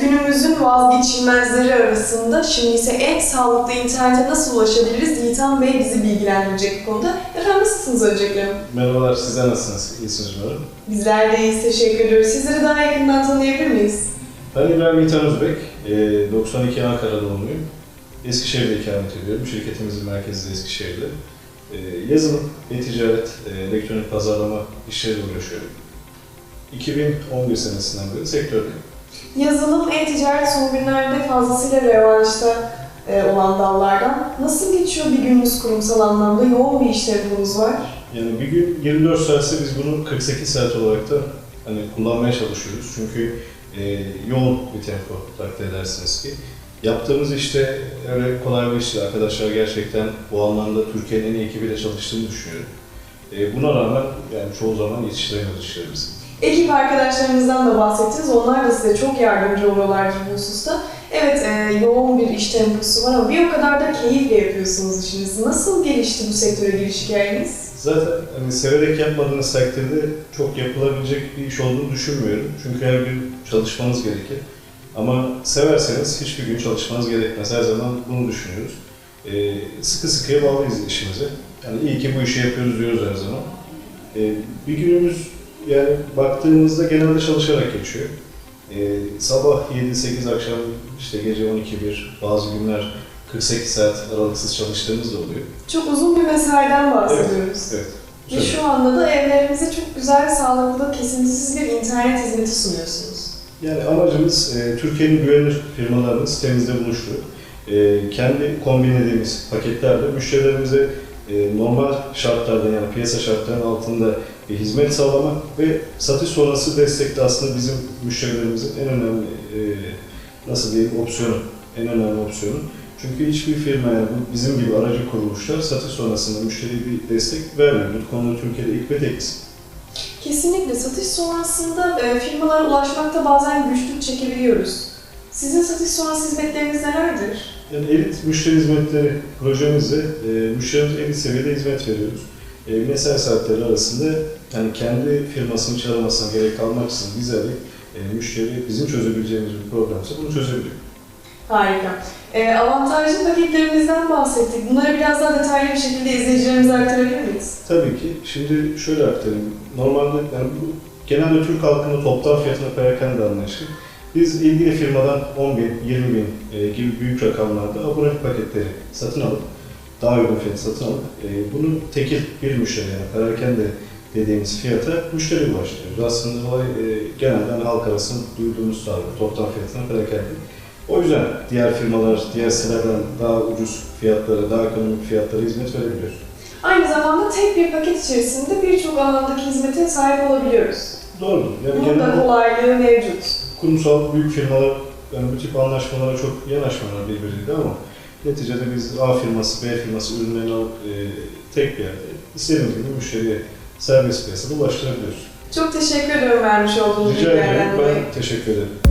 günümüzün vazgeçilmezleri arasında şimdi ise en sağlıklı internete nasıl ulaşabiliriz? Yiğitan Bey bizi bilgilendirecek bu konuda. Efendim nasılsınız öncelikle? Merhabalar, sizler nasılsınız? İyisiniz umarım. Bizler de iyiyiz, teşekkür ediyoruz. Sizleri daha yakından tanıyabilir miyiz? Ben İbrahim Yiğitan Özbek, e, 92 Ankara doğumluyum. Eskişehir'de ikamet ediyorum. Şirketimizin merkezi de Eskişehir'de. E, Yazılım, e-ticaret, e, elektronik pazarlama işleriyle uğraşıyorum. 2011 senesinden beri sektördeyim. Yazılım, e-ticaret son günlerde fazlasıyla revaçta e, olan dallardan. Nasıl geçiyor bir gününüz kurumsal anlamda? Yoğun bir iş temponuz var. Yani bir gün 24 saatse biz bunu 48 saat olarak da hani kullanmaya çalışıyoruz. Çünkü e, yoğun bir tempo takdir edersiniz ki. Yaptığımız işte öyle kolay bir iş değil. Arkadaşlar gerçekten bu anlamda Türkiye'nin en iyi ekibiyle çalıştığını düşünüyorum. E, buna rağmen yani çoğu zaman yetiştiremiyoruz işlerimizi. Ekip arkadaşlarınızdan da bahsettiniz. Onlar da size çok yardımcı oluyorlardır bu hususta. Evet, e, yoğun bir iş temposu var ama bir o kadar da keyifle yapıyorsunuz işinizi. Nasıl gelişti bu sektöre giriş hikayeniz? Zaten hani severek yapmadığınız takdirde çok yapılabilecek bir iş olduğunu düşünmüyorum. Çünkü her gün çalışmanız gerekir. Ama severseniz hiçbir gün çalışmanız gerekmez. Her zaman bunu düşünüyoruz. Ee, sıkı sıkıya bağlıyız işimize. Yani iyi ki bu işi yapıyoruz diyoruz her zaman. Ee, bir günümüz yani baktığımızda genelde çalışarak geçiyor. Ee, sabah 7-8 akşam işte gece 12-1 bazı günler 48 saat aralıksız çalıştığımız da oluyor. Çok uzun bir mesaiden bahsediyoruz. Evet. Ve şu anda da evlerimize çok güzel, sağlıklı, kesintisiz bir internet hizmeti sunuyorsunuz. Yani amacımız e, Türkiye'nin güvenilir firmalarının sitemizde buluştuğu, e, kendi kombinlediğimiz paketlerle müşterilerimize e, normal şartlarda yani piyasa şartlarının altında bir hizmet sağlamak ve satış sonrası destek de aslında bizim müşterilerimizin en önemli e, nasıl diyeyim opsiyonu, en önemli opsiyonu. Çünkü hiçbir firma yani bizim gibi aracı kuruluşlar satış sonrasında müşteriye bir destek vermiyor. Bu konuda Türkiye'de ilk ve tekiz. Kesinlikle satış sonrasında e, firmalara ulaşmakta bazen güçlük çekebiliyoruz. Sizin satış sonrası hizmetleriniz nelerdir? Yani elit müşteri hizmetleri projemizde e, müşterimize elit seviyede hizmet veriyoruz. E, mesai saatleri arasında yani kendi firmasını çağırmasına gerek kalmaksızın arayıp e, müşteri bizim çözebileceğimiz bir problemse bunu çözebiliyor. Harika. E, avantajlı paketlerimizden bahsettik. Bunları biraz daha detaylı bir şekilde izleyicilerimize aktarabilir miyiz? Tabii ki. Şimdi şöyle aktarayım. Normalde yani bu genelde Türk halkının toptan fiyatına perakende anlayışı. Biz ilgili firmadan 10 bin, 20 bin e, gibi büyük rakamlarda abonelik paketleri satın alıp daha uygun fiyat satın alıp e, bunu tekil bir müşteri yani perakende dediğimiz fiyata müşteri ulaştırıyoruz. Aslında olay e, genelde hani halk arasında duyduğumuz tabir toptan fiyatına perakende. O yüzden diğer firmalar, diğer sitelerden daha ucuz fiyatlara, daha ekonomik fiyatlara hizmet verebiliyoruz. Aynı zamanda tek bir paket içerisinde birçok alandaki hizmete sahip olabiliyoruz. Doğrudur. Yani Bunun da kolaylığı mevcut. Kurumsal büyük firmalar yani bu tip anlaşmalara çok yanaşmıyorlar birbiriyle ama neticede biz A firması, B firması ürünlerini alıp e, tek bir yerde istediğimiz gibi müşteriye serbest piyasada ulaştırabiliyoruz. Çok teşekkür ediyorum vermiş olduğunuz Rica ederim. bilgilerden dolayı. Ben teşekkür ederim.